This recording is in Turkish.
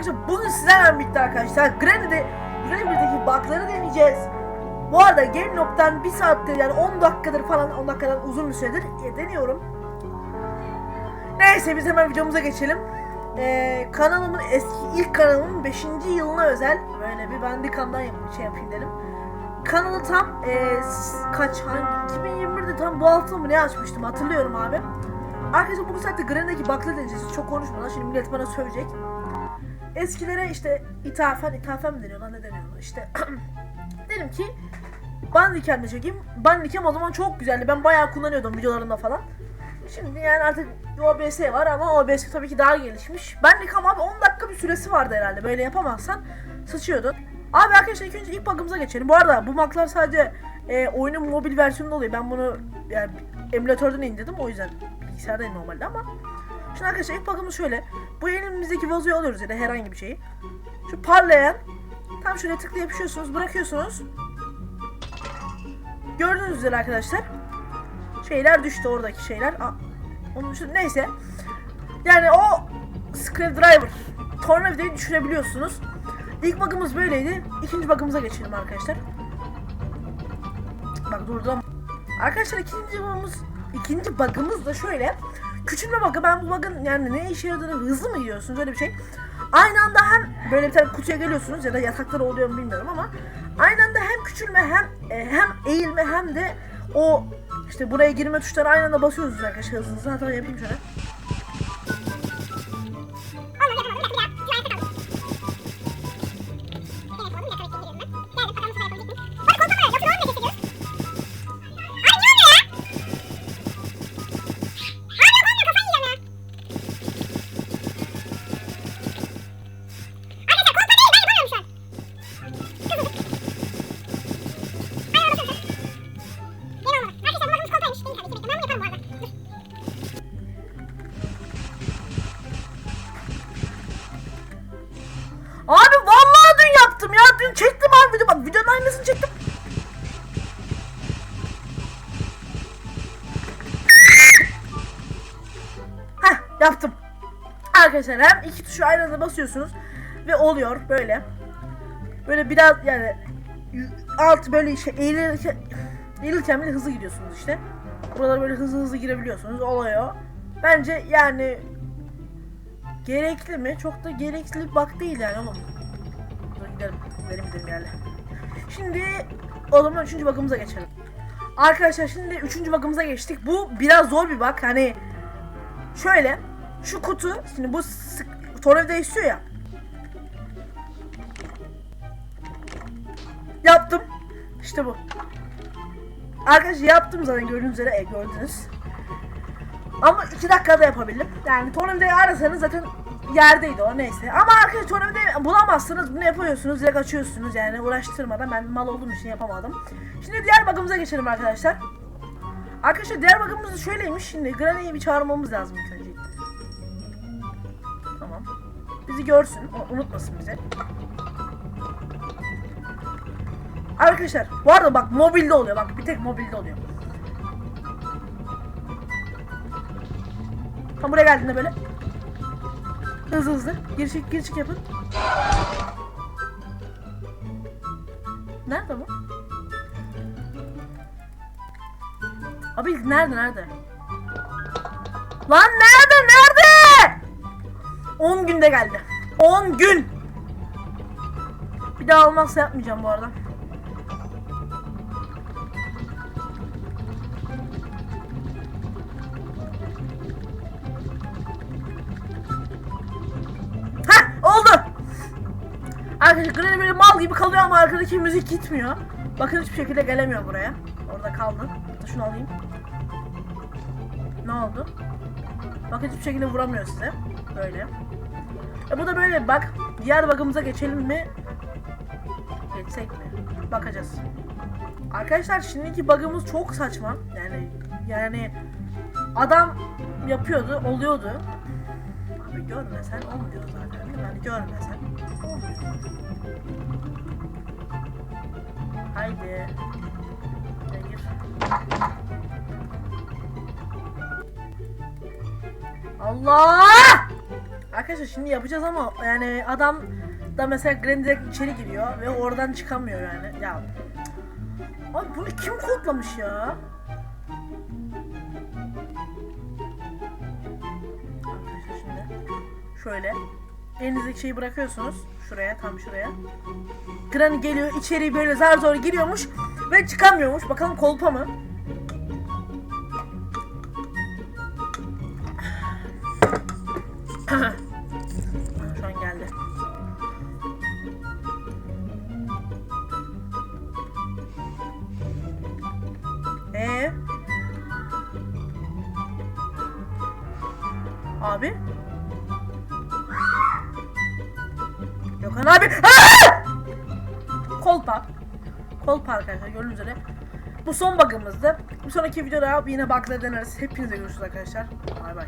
arkadaşlar bugün sizlerle birlikte arkadaşlar Granny'de Granny'deki bug'ları deneyeceğiz. Bu arada GameLob'dan bir saattir yani 10 dakikadır falan 10 dakikadan uzun bir süredir e, deniyorum. Neyse biz hemen videomuza geçelim. Ee, kanalımın eski ilk kanalımın 5. yılına özel böyle bir bandikamdan yap şey yapayım dedim. Kanalı tam e, kaç hangi 2021'de tam bu hafta mı ne açmıştım hatırlıyorum abi. Arkadaşlar bugün saatte Granny'deki bug'ları deneyeceğiz. Çok konuşmadan şimdi millet bana sövecek. Eskilere işte ithafen, ithafen mi deniyor lan ne deniyor işte dedim ki Bandicam'da çekeyim. Bandicam o zaman çok güzeldi. Ben bayağı kullanıyordum videolarımda falan. Şimdi yani artık OBS var ama OBS tabii ki daha gelişmiş. Bandicam abi 10 dakika bir süresi vardı herhalde. Böyle yapamazsan sıçıyordun. Abi arkadaşlar ilk önce ilk bug'ımıza geçelim. Bu arada bu bug'lar sadece e, oyunun mobil versiyonunda oluyor. Ben bunu yani emülatörden indirdim o yüzden bilgisayarda normalde ama Şimdi arkadaşlar ilk bug'ımız şöyle. Bu elimizdeki vazoyu alıyoruz ya da herhangi bir şeyi. Şu parlayan tam şöyle tıkla yapışıyorsunuz, bırakıyorsunuz. Gördüğünüz üzere arkadaşlar. Şeyler düştü oradaki şeyler. Aa, onun için neyse. Yani o Screwdriver tornavidayı düşürebiliyorsunuz. İlk bug'ımız böyleydi. İkinci bug'ımıza geçelim arkadaşlar. Bak durdum. Arkadaşlar ikinci bug'ımız ikinci bug'ımız da şöyle. Küçülme bug'ı ben bu bug'ın yani ne işe yaradığını hızlı mı yiyorsunuz öyle bir şey. Aynı anda hem böyle bir tane kutuya geliyorsunuz ya da yatakları oluyor mu bilmiyorum ama aynı anda hem küçülme hem e, hem eğilme hem de o işte buraya girme tuşları aynı anda basıyorsunuz arkadaşlar hızınızı. Hatta yapayım şöyle. Yaptım. Arkadaşlar hem iki tuşu aynı anda basıyorsunuz ve oluyor böyle. Böyle biraz yani alt böyle şey eğilirken, eğilirken bile hızlı gidiyorsunuz işte. Buralara böyle hızlı hızlı girebiliyorsunuz. Oluyor. Bence yani Gerekli mi? Çok da gerekli bak değil yani oğlum. Dur gidelim. Gidelim gidelim yani. Şimdi o zaman üçüncü bakımıza geçelim. Arkadaşlar şimdi üçüncü bakımıza geçtik. Bu biraz zor bir bak. Hani şöyle şu kutu şimdi bu sık- tornavida istiyor ya. Yaptım. İşte bu. Arkadaşlar yaptım zaten gördüğünüz üzere. E, gördünüz. Ama 2 dakikada yapabildim. Yani tornavidayı arasanız zaten yerdeydi o neyse. Ama arkadaşlar tornavidayı bulamazsınız. Bunu yapıyorsunuz. Direkt açıyorsunuz yani uğraştırmadan. Ben mal olduğum için yapamadım. Şimdi diğer bug'ımıza geçelim arkadaşlar. Arkadaşlar diğer da şöyleymiş. Şimdi Granny'yi bir çağırmamız lazım Bizi görsün. Unutmasın bizi. Arkadaşlar bu arada bak mobilde oluyor. Bak bir tek mobilde oluyor. Tam buraya geldiğinde böyle hızlı hızlı gir çık gir çık yapın. Nerede bu? Abi nerede nerede? Lan nerede nerede? 10 günde geldi. 10 gün. Bir daha olmazsa yapmayacağım bu arada. Oldu. Arkadaşlar Granny böyle mal gibi kalıyor ama arkadaki müzik gitmiyor. Bakın hiçbir şekilde gelemiyor buraya. Orada kaldı. Şunu alayım. Ne oldu? Bakın hiçbir şekilde vuramıyor size. Böyle. E bu da böyle bak. Diğer bug'ımıza geçelim mi? Geçsek mi? Bakacağız. Arkadaşlar şimdiki bug'ımız çok saçma. Yani yani adam yapıyordu, oluyordu. Abi görmesen olmuyor zaten. Yani görmesen olmuyor. Haydi. Hayır. Allah! Arkadaşlar şimdi yapacağız ama yani adam da mesela Granny direkt içeri giriyor ve oradan çıkamıyor yani. Ya. Abi bunu kim kodlamış ya? Arkadaşlar şimdi şöyle elinizdeki şeyi bırakıyorsunuz şuraya tam şuraya. Granny geliyor içeri böyle zar zor giriyormuş ve çıkamıyormuş. Bakalım kolpa mı? Şu an geldi. Ee? Abi? Gökhan abi. Aa! Kolpa. Kolpa arkadaşlar gördüğünüz üzere. Bu son bug'ımızdı. Bir sonraki videoda yine bug'ları deneriz. Hepinize görüşürüz arkadaşlar. Bay bay.